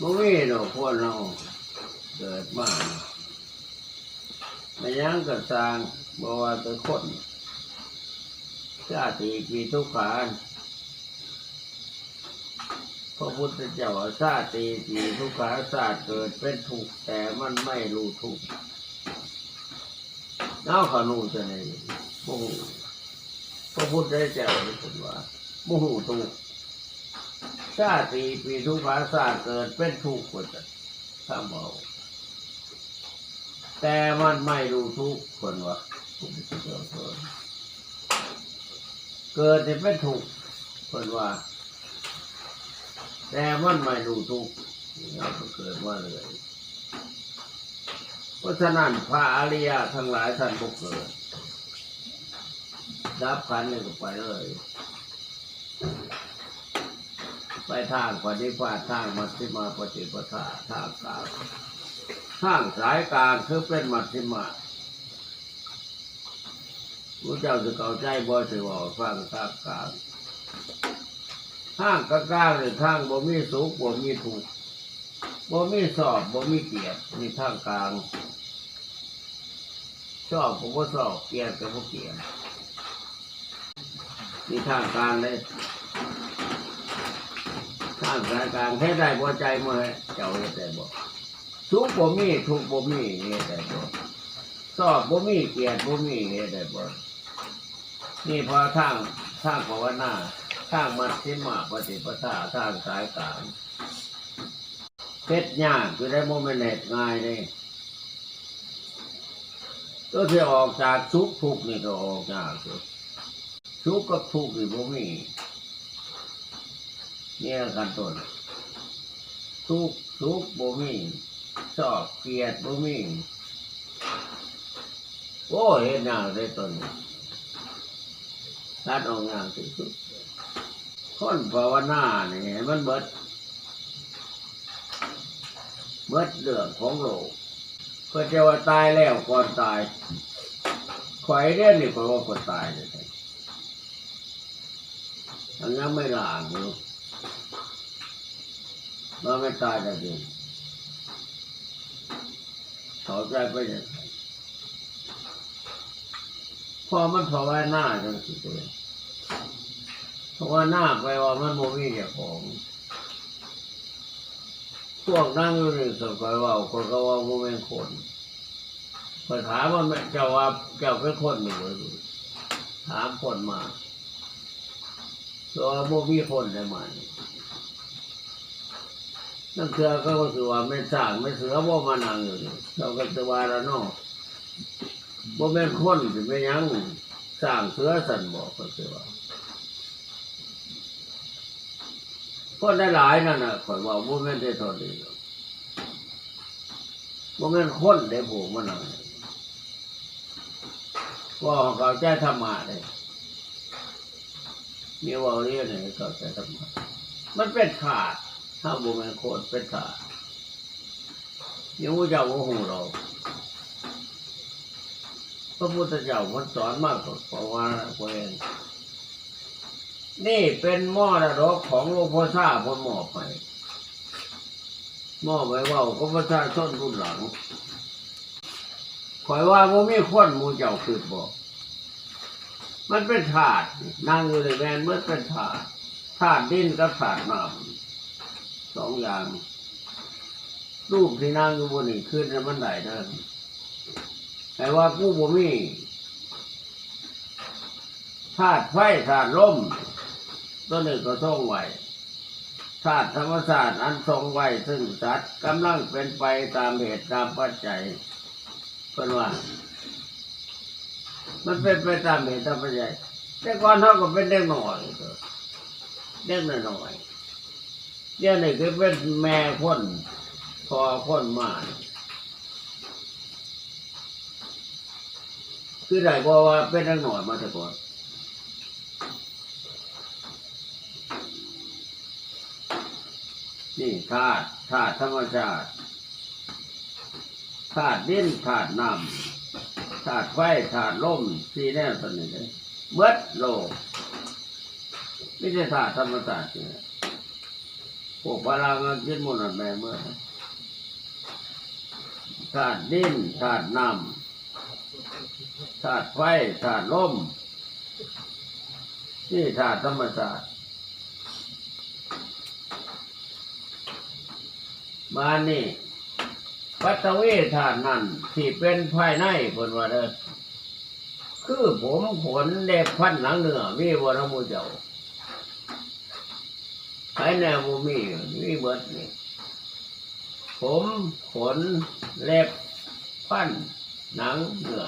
บ่มีดอกพวกเราเกิดมาไม่ยังก็สร้างบ่ว่าแต่คนชาติปีทุกขานพระพุทธเจ้าว่าชาติปีทุกขาศาสตร์เกิดเป็นทุกข์แต่มันไม่รู้ทุกข์เอาขนูจะไหนโมโหพระพุทธเจ้าเป็นว่าโมโหทุกข์ ชาติปีทุกขาศาเกิดเป็นทุกข์คนจะทำเอาแต่มันไม่รู้ทุกข์คนว่าพระเกิดจะเป็นทุกข์คนว่า แต่มันไม่รู้ทุกข์เราก็เกิดมาเลยเพราะฉะนั้นพระอริยะทั้งหลายท่านบุกเกิดดับขันนี่ก็ไปเลย ไปทางปฏิบัติทางมัชฌิมาปฏิปทาทางกลางทางสายกลางคือเป็นมัชฌิมาพระเจ้าจะเข้าใจบ่ถือว่าฟังทางกลางข้างกลางหรือข้างบ่มีสุขบ่มีทุกข์บ่มีสอบบ่มีเกียรตินี่ข้างกลางชอบก็บ่ชอบเกลียดก็บ่เกลียดนี่ข้างกลางเลย ข้างสายกลางให้ได้บ่ใจเมื่อเจ้าเฮ็ดได้บ่สุขบ่มีทุกบ่มีเฮ็ดได้บ่ชอบบ่มีเกลียดบ่มีเฮ็ดได้บ่นี่พอทางทางภาวนาทางมัชฌิมาปฏิปทาทางสายกลางเพชรยากคือได้โมเมนต์ง่ายเลยก็ที่ออกจากทุกทุกนี่ก็ออกยากสุดทุกกับทุกนี่บ่มี เนี่ยกันตนทุกทุกบ่มีชอบเกลียดบ่มีโอ้เห็นยากได้ตนนี้ตัดออกยากที่สุดคนภาวนาเนี่ยมันเบิด เบิดเรื่องของโลกเพื่อจะว่าตายแล้วก่อนตายข่อยเรียนนี่ก็ว่าคนตายเลยทั้งนั้นไม่หลางอยู่ มาไม่ตายแต่จริงเขาใจไปยังไงพอมันภาวนาจังสิเองเพราะว่าหน้าไปว่ามันโมมีเจ้าของ พวกนั่งอยู่นี่สกอยว่าคนก็ว่าโมเป็นคนพอถามว่าเจ้าว่าเจ้าเป็นคนหนึ่งเลยถามคนมาตัวโมมีคนได้มานี่ นั่นคือก็คือว่าไม่สร้างไม่เสือโมมานั่งอยู่เราก็จะว่าแล้วเนาะโมเป็นคนจะไม่ยังสร้างเสือสันบอกก็คือว่าคนได้หลายนั่นน่ะข่อยว่าโมเมนได้ทอดีโมเมนคนได้ผูกมันหน่อยว่าเขาใจธรรมะเลยมีว่าเรียนเนี่ยเขาใจธรรมะมันเป็นขาด ถ้าโมเมนต์คนเป็นขายังว่าเจ้าว่าหูเราพระพุทธเจ้ามันสอนมากกว่าพราะว่าเองนี่เป็นหม้อระดกของหลวงพ่อชาพนหมอไปหม้อไว้เว่าก็ประชาชนรุ่นหลังคอยว่ามันมีคนมูเจ้าคือบอก มันเป็นถาดนั่งอยู่ในแมนเมื่อเป็นถาดถาดดินกับถาดน้ำ สองอย่างรูปที่นั่งอยู่บนนี่ขึ้นแล้วมันได้เดินแต่ว่าผู้บ่มีธาตุไฟธาตุลมตัวหนึ่งก็ทรงไว้ธาตุธรรมศาสตร์อันทรงไว้ซึ่งสัตว์กำลังเป็นไปตามเหตุตามปัจจัยเป็นว่า มันเป็นไปตามเหตุตามปัจจัยแต่ก่อนเขาก็เป็นเด็กหน่อยเด็กหน่อย เดี๋ยวนี้คือเป็นแม่คนพอคนมาคือได้บอกว่าเป็นเด็กหน่อยมาแต่ก่อนนี่ธาตุธาตุธรรมชาติธาตุดินธาตุน้ำธาตุไฟธาตุลมสี่แน่ตัวนี้เลยเบิดโลกไม่ใช่ธาตุธรรมชาติเนี่ย วกพลังงานคิดมดนั่นแม่เมื่อธาตุดินธาตุน้ำธาตุไฟธาตุลมนี่ธาตุธรรมชาติมานี่ปัตตวีธาตุนั่นที่เป็นภายในคนว่าเด้อคือผมขนเล็บพันหนังเนื้อมีบนมูเจ้า ภายแนมูมีมีเบิดนี่ผมขนเล็บฟันหนังเนื้อ